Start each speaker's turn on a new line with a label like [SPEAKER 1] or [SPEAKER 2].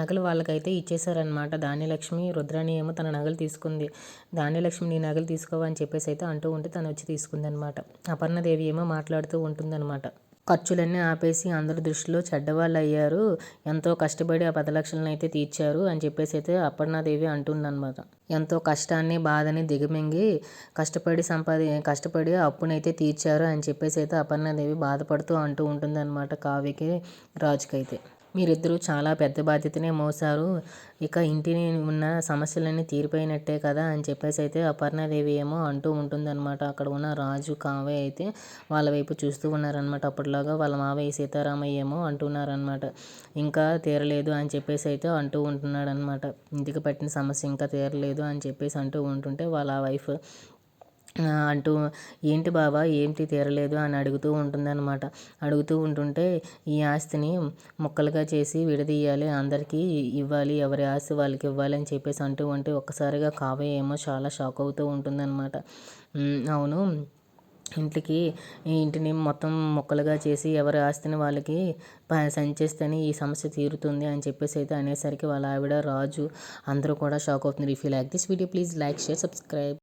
[SPEAKER 1] నగలు వాళ్ళకైతే ఇచ్చేశారనమాట ధాన్యలక్ష్మి రుద్రాణి ఏమో తన నగలు తీసుకుంది. ధాన్యలక్ష్మి నీ నగలు తీసుకోవని చెప్పేసి అయితే అంటూ ఉంటే తను వచ్చి తీసుకుంది అనమాట అపర్ణదేవి ఏమో మాట్లాడుతూ ఉంటుందన్నమాట. ఖర్చులన్నీ ఆపేసి అందరి దృష్టిలో చెడ్డవాళ్ళు అయ్యారు ఎంతో కష్టపడి ఆ పది లక్షలను అయితే తీర్చారు అని చెప్పేసి అయితే అప్పర్ణాదేవి అంటుందన్నమాట. ఎంతో కష్టాన్ని బాధని దిగమింగి కష్టపడి సంపాది కష్టపడి అప్పునైతే తీర్చారు అని చెప్పేసి అయితే అపర్ణాదేవి బాధపడుతూ అంటూ ఉంటుందన్నమాట కావ్యకి రాజుకైతే. మీరిద్దరూ చాలా పెద్ద బాధ్యతనే మోసారు. ఇక ఇంటిని ఉన్న సమస్యలన్నీ తీరిపోయినట్టే కదా అని చెప్పేసి అయితే అపర్ణాదేవి ఏమో అంటూ ఉంటుందన్నమాట. అక్కడ ఉన్న రాజు కావే అయితే వాళ్ళ వైపు చూస్తూ ఉన్నారనమాట అప్పటిలాగా వాళ్ళ మావయ్య సీతారామయ్య ఏమో అంటున్నారనమాట ఇంకా తీరలేదు అని చెప్పేసి అయితే అంటూ ఉంటున్నాడనమాట ఇంటికి పట్టిన సమస్య ఇంకా తీరలేదు అని చెప్పేసి అంటూ ఉంటుంటే వాళ్ళ వైఫ్ అంటూ ఏంటి బాబా ఏంటి తీరలేదు? అని అడుగుతూ ఉంటుందన్నమాట. అడుగుతూ ఉంటుంటే ఈ ఆస్తిని ముక్కలుగా చేసి విడదీయాలి అందరికీ ఇవ్వాలి ఎవరి ఆస్తి వాళ్ళకి ఇవ్వాలి అని చెప్పేసి అంటూ ఉంటే ఒక్కసారిగా కావ్య ఏమో చాలా షాక్ అవుతూ ఉంటుందన్నమాట. అవును. ఇంటికి ఈ ఇంటిని మొత్తం ముక్కలుగా చేసి ఎవరి ఆస్తిని వాళ్ళకి సంచేస్తేనే ఈ సమస్య తీరుతుంది అని చెప్పేసి అయితే అనేసరికి వాళ్ళ ఆవిడ రాజు అందరూ కూడా షాక్ అవుతున్నారు. If you like this video please like share subscribe